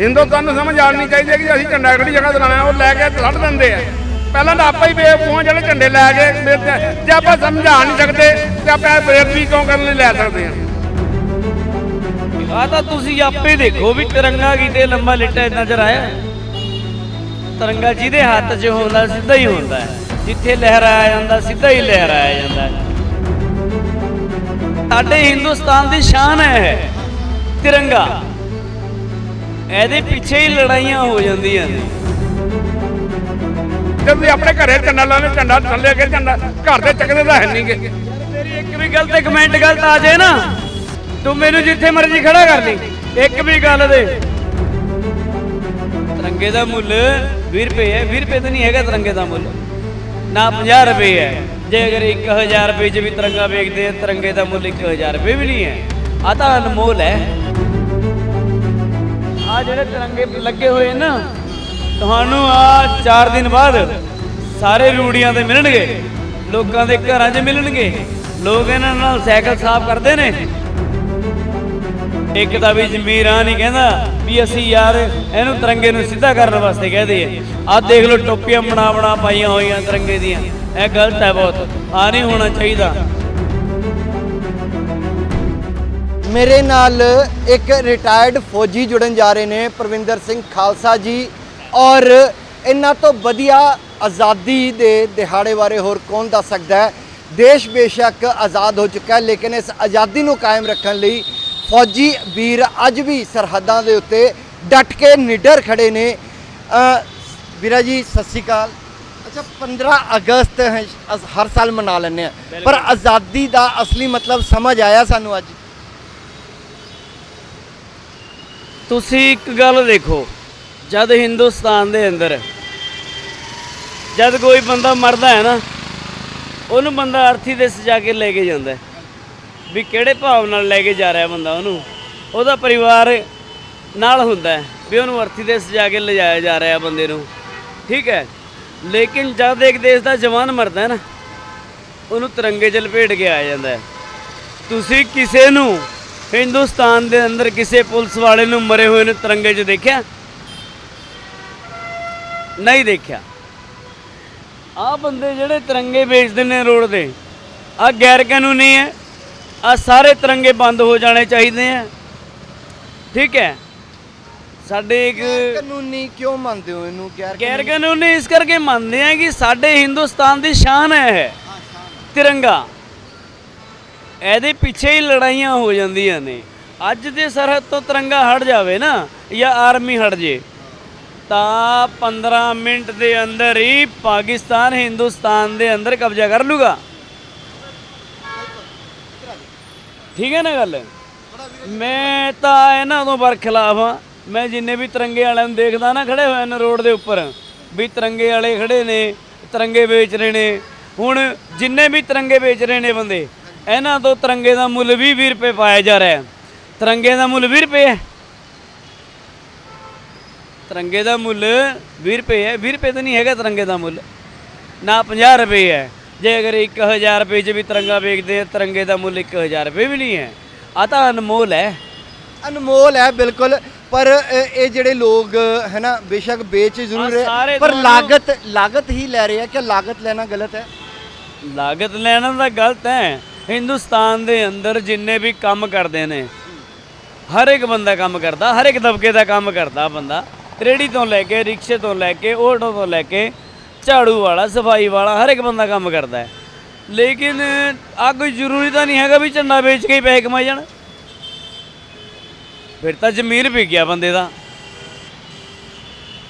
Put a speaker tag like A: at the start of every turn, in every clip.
A: ਹਿੰਦੁਸਤਾਨ ਨੂੰ ਸਮਝ ਆਉਣੀ ਚਾਹੀਦੀ ਹੈ ਕਿ ਅਸੀਂ ਝੰਡਾ ਕਿਹੜੀ ਜਗ੍ਹਾ ਤੇ ਲਾਣਾ ਉਹ ਲੈ ਕੇ ਛੱਡ ਦਿੰਦੇ ਆ। ਪਹਿਲਾਂ ਤਾਂ ਆਪਾਂ ਹੀ ਬੇਵਕੂਫ ਜਿਹੜੇ ਝੰਡੇ ਲੈ ਕੇ ਜੇ ਆਪਾਂ ਸਮਝਾ ਨਹੀਂ ਸਕਦੇ, ਤੇ ਆਪਾਂ ਬੇਅਦਬੀ ਕਿਉਂ ਕਰਨ ਲਈ ਲੈ ਸਕਦੇ ਹਾਂ
B: ਆ ਤਾਂ ਤੁਸੀਂ ਆਪੇ ਦੇਖੋ ਵੀ ਤਿਰੰਗਾ ਕਿਤੇ ਲੰਬਾ ਲਿਟਾ ਨਜ਼ਰ ਆਇਆ। ਤਿਰੰਗਾ ਜਿਹਦੇ ਹੱਥ 'ਚ ਹੁੰਦਾ, ਸਿੱਧਾ ਹੀ ਹੁੰਦਾ ਜਿੱਥੇ ਲਹਿਰਾਇਆ ਜਾਂਦਾ, ਸਿੱਧਾ ਹੀ ਲਹਿਰਾਇਆ ਜਾਂਦਾ ਸਾਡੇ ਹਿੰਦੁਸਤਾਨ ਦੀ ਸ਼ਾਨ ਹੈ, ਤਿਰੰਗਾ। ਇਹਦੇ ਪਿੱਛੇ ਹੀ ਲੜਾਈਆਂ ਹੋ ਜਾਂਦੀਆਂ ਨੇ।
A: ਜੇ ਤੁਸੀਂ ਆਪਣੇ ਘਰੇ ਝੰਡਾ ਲਾਣੇ ਝੰਡਾ ਥੱਲੇ ਕੇ ਝੰਡਾ ਘਰ ਦੇ ਚੱਕਦੇ ਤਾਂ ਹੈ ਨਹੀਂਗੇ
B: ਮੇਰੀ ਇੱਕ ਵੀ ਗੱਲ ਤੇ ਕਮੈਂਟ ਗਲਤ ਆ ਜਾਏ ਨਾ ਤੂੰ ਮੈਨੂੰ ਜਿੱਥੇ ਮਰਜ਼ੀ ਖੜਾ ਕਰ ਲਈ ਇੱਕ ਵੀ ਗੱਲ ਦੇ। ਤਿਰੰਗੇ ਦਾ ਮੁੱਲ 20 ਰੁਪਏ ਹੈ 20 ਰੁਪਏ ਤਾਂ ਨਹੀਂ ਹੈਗਾ ਤਿਰੰਗੇ ਦਾ ਮੁੱਲ। ਨਾ 50 ਰੁਪਏ ਹੈ। ਜੇ ਅਗਰ 1000 ਰੁਪਏ 'ਚ ਵੀ ਤਿਰੰਗਾ ਵੇਚਦੇ ਆ ਤਿਰੰਗੇ ਦਾ ਮੁੱਲ 1000 ਰੁਪਏ ਵੀ ਨਹੀਂ ਹੈ। ਆ ਤਾਂ ਅਨਮੋਲ ਹੈ। ਆ ਜਿਹੜੇ ਤਿਰੰਗੇ ਲੱਗੇ ਹੋਏ ਨਾ ਤੁਹਾਨੂੰ ਆ 4 ਦਿਨ ਬਾਅਦ ਸਾਰੇ ਰੂੜੀਆਂ ਤੇ ਮਿਲਣਗੇ, ਲੋਕਾਂ ਦੇ ਘਰਾਂ 'ਚ ਮਿਲਣਗੇ। ਲੋਕ ਇਹਨਾਂ ਨਾਲ ਸਾਈਕਲ ਸਾਫ਼ ਕਰਦੇ ਨੇ। ਇੱਕ ਤਾਂ ਵੀ ਜ਼ਮੀਰ ਆ ਨਹੀਂ ਕਹਿੰਦਾ ਵੀ ਅਸੀਂ ਯਾਰ ਇਹਨੂੰ ਤਿਰੰਗੇ ਨੂੰ ਸਿੱਧਾ ਕਰਨ ਵਾਸਤੇ ਕਹਦੇ ਆ ਆਹ ਦੇਖ ਲਓ ਟੋਪੀਆਂ ਬਣਾ ਬਣਾ ਪਾਈਆਂ ਹੋਈਆਂ ਤਿਰੰਗੇ ਦੀਆਂ। ਇਹ ਗਲਤ ਹੈ ਬਹੁਤ। ਆ ਨਹੀਂ ਹੋਣਾ ਚਾਹੀਦਾ।
C: ਮੇਰੇ ਨਾਲ ਇੱਕ ਰਿਟਾਇਰਡ ਫੌਜੀ ਜੁੜਨ ਜਾ ਰਹੇ ਨੇ ਪ੍ਰਵਿੰਦਰ ਸਿੰਘ ਖਾਲਸਾ ਜੀ ਔਰ ਇਹਨਾਂ ਤੋਂ ਵਧੀਆ ਆਜ਼ਾਦੀ ਦੇ ਦਿਹਾੜੇ ਬਾਰੇ ਹੋਰ ਕੌਣ ਦੱਸ ਸਕਦਾ ਹੈ? ਦੇਸ਼ ਬੇਸ਼ੱਕ ਆਜ਼ਾਦ ਹੋ ਚੁੱਕਾ ਹੈ ਲੇਕਿਨ ਇਸ ਆਜ਼ਾਦੀ ਨੂੰ ਕਾਇਮ ਰੱਖਣ ਲਈ ਫੌਜੀ ਵੀਰ ਅੱਜ ਵੀ ਸਰਹੱਦਾਂ ਦੇ ਉੱਤੇ ਡਟ ਕੇ ਨਿਡਰ ਖੜੇ ਨੇ। ਅ, ਵੀਰਾ ਜੀ ਸਤਿ ਸ਼੍ਰੀ ਅਕਾਲ। ਅੱਛਾ 15 ਅਗਸਤ ਹਰ ਸਾਲ ਮਨਾ ਲੈਂਦੇ ਆ। ਪਰ ਆਜ਼ਾਦੀ ਦਾ ਅਸਲੀ ਮਤਲਬ ਸਮਝ ਆਇਆ ਸਾਨੂੰ ਅੱਜ?
B: ਤੁਸੀਂ ਇੱਕ ਗੱਲ ਦੇਖੋ, ਜਦ ਹਿੰਦੁਸਤਾਨ ਦੇ ਅੰਦਰ ਜਦ ਕੋਈ ਬੰਦਾ ਮਰਦਾ ਹੈ ਨਾ, ਉਹਨੂੰ ਬੰਦਾ ਅਰਥੀ ਦੇ ਸਜਾ ਕੇ ਲੈ ਕੇ ਜਾਂਦਾ ਵੀ ਕਿਹੜੇ ਭਾਵ ਨਾਲ ਲੈ ਕੇ ਜਾ ਰਿਹਾ ਬੰਦਾ ਉਹਨੂੰ? ਉਹਦਾ ਪਰਿਵਾਰ ਨਾਲ ਹੁੰਦਾ ਹੈ, ਵੀ ਉਹਨੂੰ ਅਰਥੀ ਦੇ ਸਜਾ ਕੇ ਲਿਜਾਇਆ ਜਾ ਰਿਹਾ ਬੰਦੇ ਨੂੰ। ਠੀਕ ਹੈ, ਲੇਕਿਨ ਜਦ ਇੱਕ ਦੇਸ਼ ਦਾ ਜਵਾਨ ਮਰਦਾ ਹੈ ਨਾ, ਉਹਨੂੰ ਤਿਰੰਗੇ 'ਚ ਲਪੇਟ ਕੇ ਆਇਆ ਜਾਂਦਾ ਤੁਸੀਂ ਕਿਸੇ ਨੂੰ ਹਿੰਦੁਸਤਾਨ ਦੇ ਅੰਦਰ ਕਿਸੇ ਪੁਲਿਸ ਵਾਲੇ ਨੂੰ ਮਰੇ ਹੋਏ ਨੂੰ ਤਿਰੰਗੇ 'ਚ ਦੇਖਿਆ? ਨਹੀਂ ਦੇਖਿਆ। ਆ ਬੰਦੇ ਜਿਹੜੇ ਤਿਰੰਗੇ ਵੇਚਦੇ ਨੇ ਰੋਡ ਤੇ ਆ ਗੈਰ ਕਾਨੂੰਨੀ ਹੈ ਆ ਸਾਰੇ ਤਿਰੰਗੇ ਬੰਦ ਹੋ ਜਾਣੇ ਚਾਹੀਦੇ ਆ। ਠੀਕ ਹੈ। ਸਾਡੇ ਇੱਕ
C: ਕਾਨੂੰਨੀ ਕਿਉਂ ਮੰਨਦੇ ਹੋ ਇਹਨੂੰ? ਗੈਰ
B: ਗੈਰ ਕਾਨੂੰਨੀ ਇਸ ਕਰਕੇ ਮੰਨਦੇ ਆ ਕਿ ਸਾਡੇ ਹਿੰਦੁਸਤਾਨ ਦੀ ਸ਼ਾਨ ਹੈ। ਤਿਰੰਗਾ। ਇਹਦੇ ਪਿੱਛੇ ਹੀ ਲੜਾਈਆਂ ਹੋ ਜਾਂਦੀਆਂ ਨੇ। ਅੱਜ ਦੇ ਸਰਹੱਦ ਤੋਂ ਤਿਰੰਗਾ ਹਟ ਜਾਵੇ ਨਾ, ਜਾਂ ਆਰਮੀ ਹਟ ਜੇ, ਤਾਂ 15 ਮਿੰਟ ਦੇ ਅੰਦਰ ਹੀ ਪਾਕਿਸਤਾਨ, ਹਿੰਦੁਸਤਾਨ ਦੇ ਅੰਦਰ ਕਬਜ਼ਾ ਕਰ ਲੂਗਾ। ਠੀਕ ਹੈ ਨਾ ਗੱਲ? ਮੈਂ ਤਾਂ ਇਹਨਾਂ ਤੋਂ ਬਰਖਲਾਫ ਆ ਮੈਂ ਜਿੰਨੇ ਵੀ ਤਿਰੰਗੇ ਵਾਲਿਆਂ ਨੂੰ ਦੇਖਦਾ ਨਾ, ਖੜੇ ਹੋਏ ਨੇ ਰੋਡ ਦੇ ਉੱਪਰ, ਵੀ ਤਿਰੰਗੇ ਵਾਲੇ ਖੜੇ ਨੇ, ਤਿਰੰਗੇ ਵੇਚ ਰਹੇ ਨੇ। ਹੁਣ ਜਿੰਨੇ ਵੀ ਤਿਰੰਗੇ ਵੇਚ ਰਹੇ ਨੇ ਬੰਦੇ ਇਹਨਾਂ ਤੋਂ ਤਿਰੰਗੇ ਦਾ ਮੁੱਲ ਵੀ 20 ਰੁਪਏ ਪਾਇਆ ਜਾ ਰਿਹਾ ਹੈ। ਤਿਰੰਗੇ ਦਾ ਮੁੱਲ 20 ਰੁਪਏ ਹੈ। ਤਿਰੰਗੇ ਦਾ ਮੁੱਲ 20 ਰੁਪਏ ਹੈ। 20 ਰੁਪਏ ਤਾਂ ਨਹੀਂ ਹੈਗਾ ਤਿਰੰਗੇ ਦਾ ਮੁੱਲ। ਨਾ 50 ਰੁਪਏ ਹੈ। ਜੇ ਅਗਰ 1000 ਰੁਪਏ 'ਚ ਵੀ ਤਿਰੰਗਾ ਵੇਚਦੇ ਆ ਤਿਰੰਗੇ ਦਾ ਮੁੱਲ 1000 ਰੁਪਏ ਵੀ ਨਹੀਂ ਹੈ। ਆ ਤਾਂ ਅਨਮੋਲ ਹੈ।
C: ਅਨਮੋਲ ਹੈ ਬਿਲਕੁਲ। ਪਰ ਇਹ ਜਿਹੜੇ ਲੋਕ ਹੈ ਨਾ ਬੇਸ਼ੱਕ ਵੇਚ ਜ਼ਰੂਰ ਰਹੇ। ਪਰ ਲਾਗਤ ਲਾਗਤ ਹੀ ਲੈ ਰਹੇ ਆ। ਕਿ ਲਾਗਤ ਲੈਣਾ ਗਲਤ ਹੈ?
B: ਲਾਗਤ ਲੈਣਾ ਤਾਂ ਗਲਤ ਹੈ। ਹਿੰਦੁਸਤਾਨ ਦੇ ਅੰਦਰ ਜਿੰਨੇ ਵੀ ਕੰਮ ਕਰਦੇ ਨੇ ਹਰ ਇੱਕ ਬੰਦਾ ਕੰਮ ਕਰਦਾ ਹਰ ਇੱਕ ਦਬਕੇ ਦਾ ਕੰਮ ਕਰਦਾ ਬੰਦਾ। ਰੇੜੀ ਤੋਂ ਲੈ ਕੇ ਰਿਕਸ਼ੇ ਤੋਂ ਲੈ ਕੇ ਆਟੋ ਤੋਂ ਲੈ ਕੇ ਝਾੜੂ ਵਾਲਾ ਸਫ਼ਾਈ ਵਾਲਾ ਹਰ ਇੱਕ ਬੰਦਾ ਕੰਮ ਕਰਦਾ ਹੈ। ਲੇਕਿਨ ਆ ਕੋਈ ਜ਼ਰੂਰੀ ਤਾਂ ਨਹੀਂ ਹੈਗਾ ਵੀ ਝੰਡਾ ਵੇਚ ਕੇ ਹੀ ਪੈਸੇ ਕਮਾਈ ਜਾਣ। ਫਿਰ ਤਾਂ ਜ਼ਮੀਰ ਵੀ ਗਿਆ ਬੰਦੇ ਦਾ।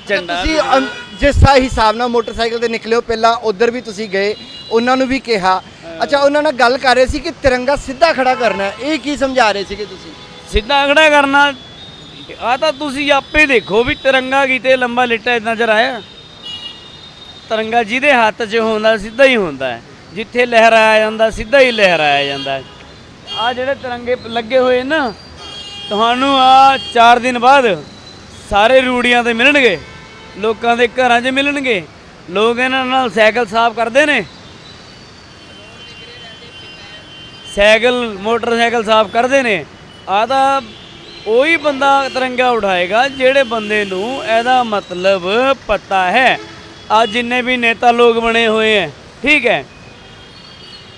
B: ਝੰਡਾ
C: ਤੁਸੀਂ ਅੰ- ਜਿਸ ਹਿਸਾਬ ਨਾਲ ਮੋਟਰਸਾਈਕਲ ਤੇ ਨਿਕਲੇ ਹੋ ਪਹਿਲਾਂ ਉਧਰ ਵੀ ਤੁਸੀਂ ਗਏ ਉਹਨਾਂ ਨੂੰ ਵੀ ਕਿਹਾ ਅੱਛਾ, ਉਹਨਾਂ ਨਾਲ ਗੱਲ ਕਰ ਰਹੇ ਸੀ ਕਿ ਤਿਰੰਗਾ ਸਿੱਧਾ ਖੜਾ ਕਰਨਾ ਹੈ। ਇਹ ਕੀ ਸਮਝਾ ਰਹੇ ਸੀਗੇ ਤੁਸੀਂ?
B: ਸਿੱਧਾ ਖੜਾ ਕਰਨਾ। ਆ ਤਾਂ ਤੁਸੀਂ ਆਪੇ ਦੇਖੋ ਵੀ ਤਿਰੰਗਾ ਕਿਤੇ ਲੰਬਾ ਲਿਟਾ ਨਜ਼ਰ ਆਇਆ ਤਿਰੰਗਾ ਜਿਹਦੇ ਹੱਥ 'ਚ ਹੁੰਦਾ, ਸਿੱਧਾ ਹੀ ਹੁੰਦਾ ਹੈ। ਜਿੱਥੇ ਲਹਿਰਾਇਆ ਜਾਂਦਾ, ਸਿੱਧਾ ਹੀ ਲਹਿਰਾਇਆ ਜਾਂਦਾ ਹੈ। ਆ ਜਿਹੜੇ ਤਿਰੰਗੇ ਲੱਗੇ ਹੋਏ ਨਾ, ਤੁਹਾਨੂੰ ਆ 4 ਦਿਨ ਬਾਅਦ ਸਾਰੇ ਰੂੜੀਆਂ ਤੇ ਮਿਲਣਗੇ। ਲੋਕਾਂ ਦੇ ਘਰਾਂ 'ਚ ਮਿਲਣਗੇ। ਲੋਕ ਇਹਨਾਂ ਨਾਲ ਸਾਈਕਲ ਸਾਫ਼ ਕਰਦੇ ਨੇ। ਸਾਈਕਲ ਮੋਟਰਸਾਈਕਲ ਸਾਫ਼ ਕਰਦੇ ਨੇ। ਆ ਤਾਂ ਉਹੀ ਬੰਦਾ ਤਿਰੰਗਾ ਉਠਾਏਗਾ ਜਿਹੜੇ ਬੰਦੇ ਨੂੰ ਇਹਦਾ ਮਤਲਬ ਪਤਾ ਹੈ। ਆ ਜਿੰਨੇ ਵੀ ਨੇਤਾ ਲੋਕ ਬਣੇ ਹੋਏ ਹੈ ਠੀਕ ਹੈ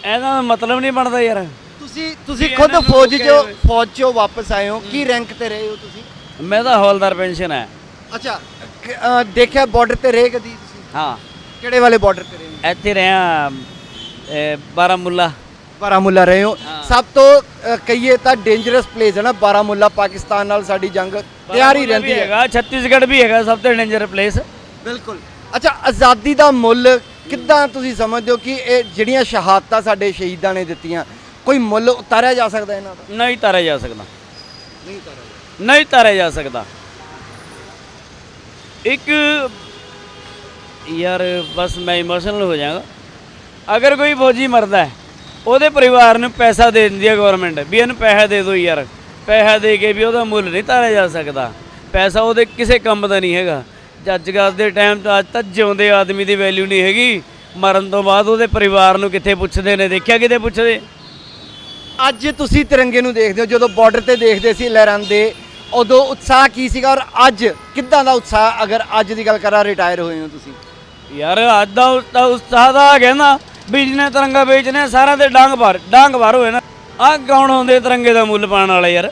B: ਇਹਦਾ ਮਤਲਬ ਨਹੀਂ ਬਣਦਾ ਯਾਰ।
C: ਤੁਸੀਂ ਤੁਸੀਂ ਖੁਦ ਫੌਜ ਚੋਂ ਫੌਜ ਚੋਂ ਵਾਪਸ ਆਏ ਹੋ ਕੀ ਰੈਂਕ ਤੇ ਰਹੇ ਹੋ ਤੁਸੀਂ?
B: ਮੈਂ ਤਾਂ ਹਵਲਦਾਰ ਪੈਨਸ਼ਨ ਹੈ
C: ਅੱਛਾ ਅ, ਦੇਖਿਆ ਬਾਰਡਰ ਤੇ ਰਹੇ ਕਦੀ ਤੁਸੀਂ?
B: ਹਾਂ।
C: ਕਿਹੜੇ ਵਾਲੇ ਬਾਰਡਰ ਤੇ ਰਹੇ
B: ਇੱਥੇ ਰਿਹਾ ਬਾਰਾਮੁੱਲਾ।
C: ਬਾਰਾਮੁੱਲਾ ਰਹੇ ਹੋ। ਸਭ ਤੋਂ ਅ, ਕਹੀਏ ਤਾਂ ਡੇਂਜਰਸ ਪਲੇਸ ਹੈ ਨਾ ਬਾਰਾਮੁੱਲਾ ਪਾਕਿਸਤਾਨ ਨਾਲ ਸਾਡੀ ਜੰਗ। ਤਿਆਰ ਹੀ ਰਹਿੰਦੀ ਹੈ।
B: ਹੈਗਾ ਛੱਤੀਸਗੜ੍ਹ ਵੀ ਹੈਗਾ ਸਭ ਤੋਂ ਡੇਂਜਰ ਪਲੇਸ
C: ਬਿਲਕੁਲ। ਅੱਛਾ ਆਜ਼ਾਦੀ ਦਾ ਮੁੱਲ ਕਿੱਦਾਂ ਤੁਸੀਂ ਸਮਝਦੇ ਹੋ ਕਿ ਇਹ ਜਿਹੜੀਆਂ ਸ਼ਹਾਦਤਾਂ ਸਾਡੇ ਸ਼ਹੀਦਾਂ ਨੇ ਦਿੱਤੀਆਂ ਕੋਈ ਮੁੱਲ ਉਤਾਰਿਆ ਜਾ ਸਕਦਾ ਇਹਨਾਂ ਦਾ?
B: ਨਹੀਂ ਤਾਰਿਆ ਜਾ ਸਕਦਾ।
C: ਨਹੀਂ ਉਤਾਰਿਆ
B: ਨਹੀਂ ਤਾਰਿਆ ਜਾ ਸਕਦਾ। ਇੱਕ ਯਾਰ ਬਸ ਮੈਂ ਇਮੋਸ਼ਨਲ ਹੋ ਜਾਵਾਂਗਾ। ਅਗਰ ਕੋਈ ਫੌਜੀ ਮਰਦਾ ਹੈ ਉਹਦੇ ਪਰਿਵਾਰ ਨੂੰ ਪੈਸਾ ਦੇ ਦਿੰਦੀ ਹੈ ਗਵਰਨਮੈਂਟ ਵੀ ਇਹਨੂੰ ਪੈਸਾ ਦੇ ਦਿਓ ਯਾਰ। ਪੈਸਾ ਦੇ ਕੇ ਵੀ ਉਹਦਾ ਮੁੱਲ ਨਹੀਂ ਤਾਰਿਆ ਜਾ ਸਕਦਾ। ਪੈਸਾ ਉਹਦੇ ਕਿਸੇ ਕੰਮ ਦਾ ਨਹੀਂ ਹੈਗਾ। ਜੱਜ ਗਾਸ ਦੇ ਟਾਈਮ ਤੋਂ ਅੱਜ ਤੱਕ ਜਿਉਂਦੇ ਆਦਮੀ ਦੀ ਵੈਲਿਊ ਨਹੀਂ ਹੈਗੀ। ਮਰਨ ਤੋਂ ਬਾਅਦ ਉਹਦੇ ਪਰਿਵਾਰ ਨੂੰ ਕਿੱਥੇ ਪੁੱਛਦੇ ਨੇ ਦੇਖਿਆ ਕਿਤੇ ਪੁੱਛਦੇ?
C: ਅੱਜ ਤੁਸੀਂ ਤਿਰੰਗੇ ਨੂੰ ਦੇਖਦੇ ਹੋ ਜਦੋਂ ਬਾਰਡਰ ਤੇ ਦੇਖਦੇ ਸੀ ਲਹਿਰਾਉਂਦੇ ਉਦੋਂ ਉਤਸ਼ਾਹ ਕੀ ਸੀਗਾ ਔਰ ਅੱਜ ਕਿੱਦਾਂ ਦਾ ਉਤਸ਼ਾਹ ਅਗਰ ਅੱਜ ਦੀ ਗੱਲ ਕਰਾਂ ਰਿਟਾਇਰ ਹੋਏ ਹੋ ਤੁਸੀਂ?
B: ਯਾਰ ਅੱਜ ਦਾ ਉਤਸ਼ਾਹ ਦਾ ਗਿਆ ਨਾ। ਵੀ ਜਿਹਨੇ ਤਿਰੰਗਾ ਵੇਚਨੇ ਸਾਰਿਆਂ ਦੇ ਡਾਂਗ ਭਰ ਡਾਂਗ ਭਰ ਹੋਏ ਨਾ। ਆ ਕੌਣ ਹੁੰਦੇ ਤਿਰੰਗੇ ਦਾ ਮੁੱਲ ਪਾਉਣ ਵਾਲੇ ਯਾਰ?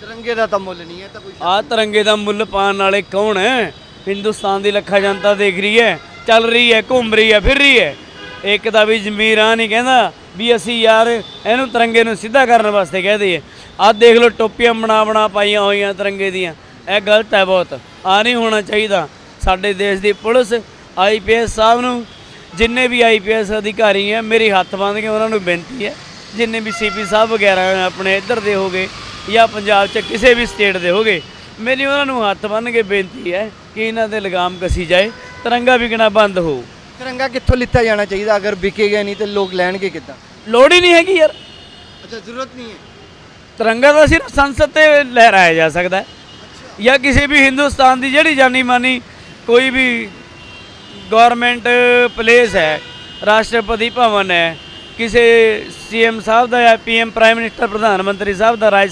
C: ਤਿਰੰਗੇ ਦਾ ਤਾਂ ਮੁੱਲ ਨਹੀਂ ਹੈ ਤਾਂ ਕੋਈ
B: ਆ ਤਿਰੰਗੇ ਦਾ ਮੁੱਲ ਪਾਉਣ ਵਾਲੇ ਕੌਣ ਹੈ? ਹਿੰਦੁਸਤਾਨ ਦੀ ਲੱਖਾਂ ਜਨਤਾ ਦੇਖ ਰਹੀ ਹੈ ਚੱਲ ਰਹੀ ਹੈ ਘੁੰਮ ਰਹੀ ਹੈ ਫਿਰ ਰਹੀ ਹੈ। ਇੱਕ ਦਾ ਵੀ ਜ਼ਮੀਰ ਆ ਨਹੀਂ ਕਹਿੰਦਾ ਵੀ ਅਸੀਂ ਯਾਰ ਇਹਨੂੰ ਤਿਰੰਗੇ ਨੂੰ ਸਿੱਧਾ ਕਰਨ ਵਾਸਤੇ ਕਹਿ ਦਈਏ। ਆਹ ਦੇਖ ਲਓ ਟੋਪੀਆਂ ਬਣਾ ਬਣਾ ਪਾਈਆਂ ਹੋਈਆਂ ਤਿਰੰਗੇ ਦੀਆਂ। ਇਹ ਗਲਤ ਹੈ ਬਹੁਤ ਆ ਨਹੀਂ ਹੋਣਾ ਚਾਹੀਦਾ। ਸਾਡੇ ਦੇਸ਼ ਦੀ ਪੁਲਿਸ ਆਈਪੀਐਸ ਸਾਹਿਬ ਨੂੰ ਜਿੰਨੇ ਵੀ ਆਈਪੀਐਸ ਅਧਿਕਾਰੀ ਹੈ ਮੇਰੀ ਹੱਥ ਬੰਨ੍ਹ ਕੇ ਉਹਨਾਂ ਨੂੰ ਬੇਨਤੀ ਹੈ ਜਿੰਨੇ ਵੀ ਸੀਪੀ ਸਾਹਿਬ ਵਗੈਰਾ ਆਪਣੇ ਇੱਧਰ ਦੇ ਹੋਗੇ ਜਾਂ ਪੰਜਾਬ 'ਚ ਕਿਸੇ ਵੀ ਸਟੇਟ ਦੇ ਹੋਗੇ ਮੇਰੀ ਉਹਨਾਂ ਨੂੰ ਹੱਥ ਬੰਨ੍ਹ ਕੇ ਬੇਨਤੀ ਹੈ ਕਿ ਇਹਨਾਂ ਤੇ ਲਗਾਮ ਕਸੀ ਜਾਏ ਤਿਰੰਗਾ ਵਿਕਣਾ ਬੰਦ ਹੋ।
C: ਤਿਰੰਗਾ ਕਿੱਥੋਂ ਲਿੱਤਾ ਜਾਣਾ ਚਾਹੀਦਾ? ਅਗਰ ਵਿਕੇਗਾ ਨਹੀਂ ਤੇ ਲੋਕ ਲੈਣਗੇ ਕਿੱਦਾਂ?
B: ਲੋੜ ਹੀ ਨਹੀਂ ਹੈਗੀ ਯਾਰ।
C: ਅੱਛਾ ਜ਼ਰੂਰਤ ਨਹੀਂ ਹੈ।
B: ਤਿਰੰਗਾ ਤਾਂ ਸਿਰਫ ਸੰਸਦ ਤੇ ਲਹਿਰਾਇਆ ਜਾ ਸਕਦਾ ਹੈ ਜਾਂ ਕਿਸੇ ਵੀ ਹਿੰਦੁਸਤਾਨ ਦੀ ਜਿਹੜੀ ਜਾਨੀ ਮਾਨੀ ਕੋਈ ਵੀ ਗਵਰਨਮੈਂਟ ਪਲੇਸ ਹੈ, ਰਾਸ਼ਟਰਪਤੀ ਭਵਨ ਹੈ, ਕਿਸੇ ਸੀਐਮ ਸਾਹਿਬ ਦਾ ਜਾਂ ਪੀਐਮ ਪ੍ਰਾਈਮ ਮਿਨਿਸਟਰ ਪ੍ਰਧਾਨ ਮੰਤਰੀ ਸਾਹਿਬ ਦਾ ਰਾਜ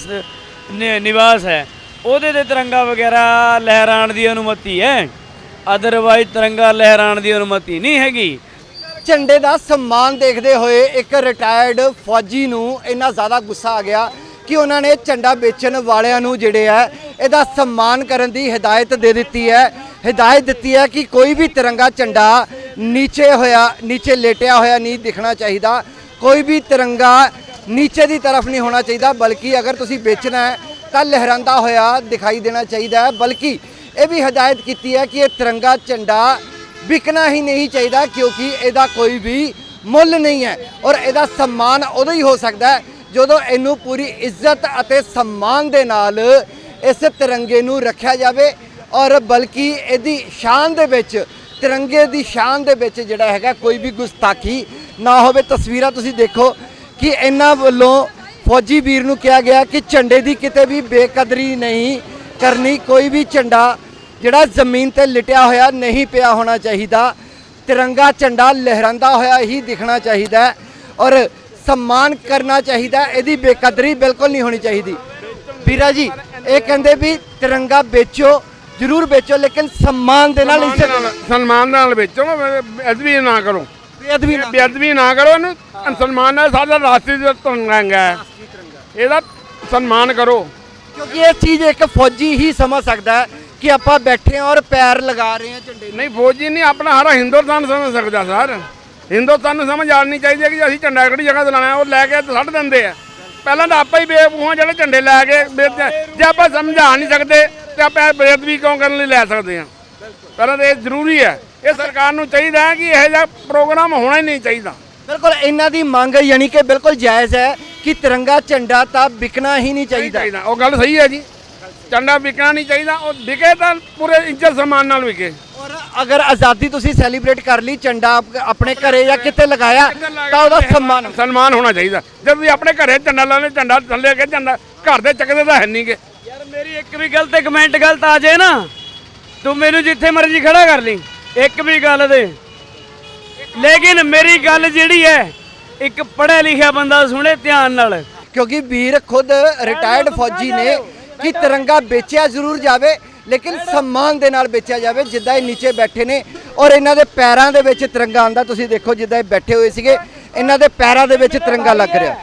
B: ਨਿ- ਨਿਵਾਸ ਹੈ, ਉਹਦੇ ਤੇ ਤਿਰੰਗਾ ਵਗੈਰਾ ਲਹਿਰਾਉਣ ਦੀ ਅਨੁਮਤੀ ਹੈ? ਅਦਰਵਾਈਜ਼ ਤਿਰੰਗਾ ਲਹਿਰਾਉਣ ਦੀ ਅਨੁਮਤੀ ਨਹੀਂ ਹੈਗੀ।
C: ਝੰਡੇ ਦਾ ਸਨਮਾਨ ਦੇਖਦੇ ਹੋਏ ਇੱਕ ਰਿਟਾਇਰਡ ਫੌਜੀ ਨੂੰ ਇੰਨਾ ਜ਼ਿਆਦਾ ਗੁੱਸਾ ਆ ਗਿਆ ਕਿ ਉਹਨਾਂ ਨੇ ਝੰਡਾ ਵੇਚਣ ਵਾਲਿਆਂ ਨੂੰ ਜਿਹੜੇ ਹੈ, ਇਹਦਾ ਸਨਮਾਨ ਕਰਨ ਦੀ ਹਦਾਇਤ ਦੇ ਦਿੱਤੀ ਹੈ। ਹਦਾਇਤ ਦਿੱਤੀ ਹੈ ਕਿ ਕੋਈ ਵੀ ਤਿਰੰਗਾ ਝੰਡਾ ਨੀਚੇ ਹੋਇਆ, ਨੀਚੇ ਲੇਟਿਆ ਹੋਇਆ ਨਹੀਂ ਦਿਖਣਾ ਚਾਹੀਦਾ। ਕੋਈ ਵੀ ਤਿਰੰਗਾ ਨੀਚੇ ਦੀ ਤਰਫ ਨਹੀਂ ਹੋਣਾ ਚਾਹੀਦਾ, ਬਲਕਿ ਅਗਰ ਤੁਸੀਂ ਵੇਚਣਾ ਹੈ ਤਾਂ ਲਹਿਰਾਂਦਾ ਹੋਇਆ ਦਿਖਾਈ ਦੇਣਾ ਚਾਹੀਦਾ ਹੈ। ਬਲਕਿ ਇਹ ਵੀ ਹਦਾਇਤ ਕੀਤੀ ਹੈ ਕਿ ਇਹ ਤਿਰੰਗਾ ਝੰਡਾ ਵਿਕਣਾ ਹੀ ਨਹੀਂ ਚਾਹੀਦਾ, ਕਿਉਂਕਿ ਇਹਦਾ ਕੋਈ ਵੀ ਮੁੱਲ ਨਹੀਂ ਹੈ ਔਰ ਇਹਦਾ ਸਨਮਾਨ ਉਦੋਂ ਹੀ ਹੋ ਸਕਦਾ ਜਦੋਂ ਇਹਨੂੰ ਪੂਰੀ ਇੱਜ਼ਤ ਅਤੇ ਸਨਮਾਨ ਦੇ ਨਾਲ ਇਸ ਤਿਰੰਗੇ ਨੂੰ ਰੱਖਿਆ ਜਾਵੇ। ਔਰ ਬਲਕਿ ਇਹਦੀ ਸ਼ਾਨ ਦੇ ਵਿੱਚ, ਤਿਰੰਗੇ ਦੀ ਸ਼ਾਨ ਦੇ ਵਿੱਚ ਜਿਹੜਾ ਹੈਗਾ ਕੋਈ ਵੀ ਗੁਸਤਾਖੀ ਨਾ ਹੋਵੇ। ਤਸਵੀਰਾਂ ਤੁਸੀਂ ਦੇਖੋ ਕਿ ਇਹਨਾਂ ਵੱਲੋਂ ਫੌਜੀ ਵੀਰ ਨੂੰ ਕਿਹਾ ਗਿਆ ਕਿ ਝੰਡੇ ਦੀ ਕਿਤੇ ਵੀ ਬੇਕਦਰੀ ਨਹੀਂ ਕਰਨੀ, ਕੋਈ ਵੀ ਝੰਡਾ ਜਿਹੜਾ ਜ਼ਮੀਨ ਤੇ ਲਿਟਿਆ ਹੋਇਆ ਨਹੀਂ ਪਿਆ ਹੋਣਾ ਚਾਹੀਦਾ। ਤਿਰੰਗਾ ਝੰਡਾ ਲਹਿਰਾਂਦਾ ਹੋਇਆ ਹੀ ਦਿਖਣਾ ਚਾਹੀਦਾ ਔਰ ਸਨਮਾਨ ਕਰਨਾ ਚਾਹੀਦਾ ਇਹਦੀ ਬੇਕਦਰੀ ਬਿਲਕੁਲ ਨਹੀਂ ਹੋਣੀ ਚਾਹੀਦੀ। ਵੀਰਾ ਜੀ, ਇਹ ਕਹਿੰਦੇ ਵੀ ਤਿਰੰਗਾ ਵੇਚੋ ਜ਼ਰੂਰ ਵੇਚੋ ਲੇਕਿਨ ਸਨਮਾਨ ਦੇ ਨਾਲ
A: ਨਾਲ ਸਨਮਾਨ ਨਾਲ ਵੇਚੋ ਨਾ ਅਦਬੀ ਨਾ ਕਰੋ।
C: ਬੇਅਦਬੀ ਨਾ
A: ਬੇਅਦਬੀ ਨਾ ਕਰੋ ਇਹਨੂੰ ਸਨਮਾਨ ਨਾਲ ਸਾਡਾ ਰਾਸ਼ਟਰੀ ਦਾ ਤਿਰੰਗਾ ਹੈ। ਇਹਦਾ ਸਨਮਾਨ ਕਰੋ।
C: ਕਿਉਂਕਿ ਇਹ ਚੀਜ਼ ਇੱਕ ਫੌਜੀ ਹੀ ਸਮਝ ਸਕਦਾ ਹੈ ਕਿ ਆਪਾਂ ਬੈਠੇ ਹਾਂ ਔਰ ਪੈਰ ਲਗਾ ਰਹੇ ਹਾਂ ਝੰਡੇ
A: ਨਹੀਂ ਫੌਜੀ ਨਹੀਂ ਆਪਣਾ ਸਾਰਾ ਹਿੰਦੁਸਤਾਨ ਸਮਝ ਸਕਦਾ ਸਰ। ਹਿੰਦੁਸਤਾਨ ਨੂੰ ਸਮਝ ਆਣੀ ਚਾਹੀਦੀ ਹੈ ਕਿ ਅਸੀਂ ਝੰਡਾ ਕਿਹੜੀ ਜਗ੍ਹਾ ਤੇ ਲਾਣਾ ਉਹ ਲੈ ਕੇ ਸੁੱਟ ਦਿੰਦੇ ਆ। ਪਹਿਲਾਂ ਤਾਂ ਆਪਾਂ ਹੀ ਬੇਵਕੂਫ ਹਾਂ ਜਿਹੜੇ ਝੰਡੇ ਲੈ ਕੇ। ਜੇ ਆਪਾਂ ਸਮਝਾ ਨਹੀਂ ਸਕਦੇ ਤੇ ਆਪਾਂ ਬੇਅਦਬੀ ਕਿਉਂ ਕਰਨ ਲਈ ਲੈ ਸਕਦੇ ਹਾਂ? ਪਹਿਲਾਂ ਤਾਂ ਇਹ ਜ਼ਰੂਰੀ ਹੈ। ਇਹ ਸਰਕਾਰ ਨੂੰ ਚਾਹੀਦਾ ਹੈ ਕਿ ਇਹੋ ਜਿਹਾ ਪ੍ਰੋਗਰਾਮ ਹੋਣਾ ਹੀ ਨਹੀਂ ਚਾਹੀਦਾ।
C: ਬਿਲਕੁਲ ਇਹਨਾਂ ਦੀ ਮੰਗ ਯਾਨੀ ਕਿ ਬਿਲਕੁਲ ਜਾਇਜ਼ ਹੈ ਕਿ ਤਿਰੰਗਾ ਝੰਡਾ ਤਾਂ ਵਿਕਣਾ ਹੀ ਨਹੀਂ
A: ਨਹੀਂ
C: ਚਾਹੀਦਾ।
A: ਚਾਹੀਦਾ। ਉਹ ਗੱਲ ਸਹੀ ਹੈ ਜੀ। ਝੰਡਾ ਵਿਕਣਾ ਨਹੀਂ ਚਾਹੀਦਾ ਉਹ ਵਿਕੇ ਤਾਂ ਪੂਰੇ ਇੱਜ਼ਤ ਸਨਮਾਨ ਨਾਲ ਵਿਕੇ।
C: ਅਗਰ ਆਜ਼ਾਦੀ ਤੁਸੀਂ ਸੈਲੀਬ੍ਰੇਟ ਕਰ ਲਈ ਝੰਡਾ ਆਪ- ਆਪਣੇ ਘਰੇ ਜਾਂ ਕਿਤੇ ਲਗਾਇਆ ਤਾਂ ਉਹਦਾ ਸਨਮਾਨ
A: ਸਨਮਾਨ ਹੋਣਾ ਚਾਹੀਦਾ। ਜਦ ਤੁਸੀਂ ਆਪਣੇ ਘਰੇ ਝੰਡਾ ਲਾਉਂਦੇ ਝੰਡਾ ਥੱਲੇ ਕੇ ਝੰਡਾ ਘਰ ਦੇ ਚੱਕਦੇ ਤਾਂ ਹੈ ਨਹੀਂਗੇ
B: ਯਾਰ ਮੇਰੀ ਇੱਕ ਵੀ ਗੱਲ ਤੇ ਕਮੈਂਟ ਗਲਤ ਆ ਜਾਏ ਨਾ ਤੂੰ ਮੈਨੂੰ ਜਿੱਥੇ ਮਰਜ਼ੀ ਖੜਾ ਕਰ ਲਈ ਇੱਕ ਵੀ ਗੱਲ ਦੇ ਲੇਕਿਨ ਮੇਰੀ ਗੱਲ ਜਿਹੜੀ ਹੈ ਇੱਕ ਪੜ੍ਹਿਆ ਲਿਖਿਆ ਬੰਦਾ ਸੁਣੇ ਧਿਆਨ ਨਾਲ।
C: ਕਿਉਂਕਿ ਵੀਰ ਖੁਦ ਰਿਟਾਇਰਡ ਫੌਜੀ ਨੇ ਕਿ ਤਿਰੰਗਾ ਵੇਚਿਆ ਜ਼ਰੂਰ ਜਾਵੇ ਲੇਕਿਨ ਸਨਮਾਨ ਦੇ ਨਾਲ ਵੇਚਿਆ ਜਾਵੇ, ਜਿੱਦਾਂ ਇਹ ਨੀਚੇ ਬੈਠੇ ਨੇ ਔਰ ਇਹਨਾਂ ਦੇ ਪੈਰਾਂ ਦੇ ਵਿੱਚ ਤਿਰੰਗਾ ਆਂਦਾ ਤੁਸੀਂ ਦੇਖੋ ਜਿੱਦਾਂ ਇਹ ਬੈਠੇ ਹੋਏ ਸੀਗੇ, ਇਹਨਾਂ ਦੇ ਪੈਰਾਂ ਦੇ ਵਿੱਚ ਤਿਰੰਗਾ ਲੱਗ ਰਿਹਾ।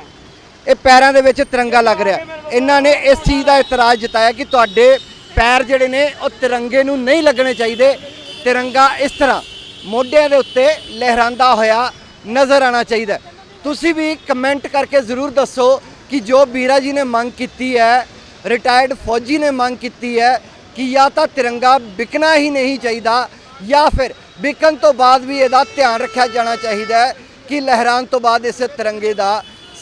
C: ਇਹ ਪੈਰਾਂ ਦੇ ਵਿੱਚ ਤਿਰੰਗਾ ਲੱਗ ਰਿਹਾ। ਇਹਨਾਂ ਨੇ ਇਸ ਚੀਜ਼ ਦਾ ਇਤਰਾਜ਼ ਜਤਾਇਆ ਕਿ ਤੁਹਾਡੇ ਪੈਰ ਜਿਹੜੇ ਨੇ, ਉਹ ਤਿਰੰਗੇ ਨੂੰ ਨਹੀਂ ਲੱਗਣੇ ਚਾਹੀਦੇ। ਤਿਰੰਗਾ ਇਸ ਤਰ੍ਹਾਂ ਮੋਢਿਆਂ ਦੇ ਉੱਤੇ ਲਹਿਰਾਂਦਾ ਹੋਇਆ ਨਜ਼ਰ ਆਣਾ ਚਾਹੀਦਾ। ਤੁਸੀਂ ਵੀ ਕਮੈਂਟ ਕਰਕੇ ਜ਼ਰੂਰ ਦੱਸੋ ਕਿ ਜੋ ਬੀਰਾ ਜੀ ਨੇ ਮੰਗ ਕੀਤੀ ਹੈ ਰਿਟਾਇਰਡ ਫੌਜੀ ਨੇ ਮੰਗ ਕੀਤੀ ਹੈ ਕਿ ਜਾਂ ਤਾਂ ਤਿਰੰਗਾ ਵਿਕਣਾ ਹੀ ਨਹੀਂ ਚਾਹੀਦਾ ਜਾਂ ਫਿਰ ਵਿਕਣ ਤੋਂ ਬਾਅਦ ਵੀ ਇਹਦਾ ਧਿਆਨ ਰੱਖਿਆ ਜਾਣਾ ਚਾਹੀਦਾ ਹੈ ਕਿ ਲਹਿਰਾਨ ਤੋਂ ਬਾਅਦ ਇਸ ਤਿਰੰਗੇ ਦਾ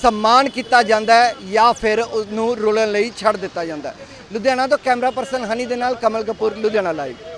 C: ਸਨਮਾਨ ਕੀਤਾ ਜਾਂਦਾ ਹੈ ਜਾਂ ਫਿਰ ਉਸ ਨੂੰ ਰੁਲਣ ਲਈ ਛੱਡ ਦਿੱਤਾ ਜਾਂਦਾ ਹੈ। ਲੁਧਿਆਣਾ ਤੋਂ ਕੈਮਰਾ ਪਰਸਨ ਹਨੀ ਦੇ ਨਾਲ ਕਮਲ ਕਪੂਰ, ਲੁਧਿਆਣਾ ਲਾਈਵ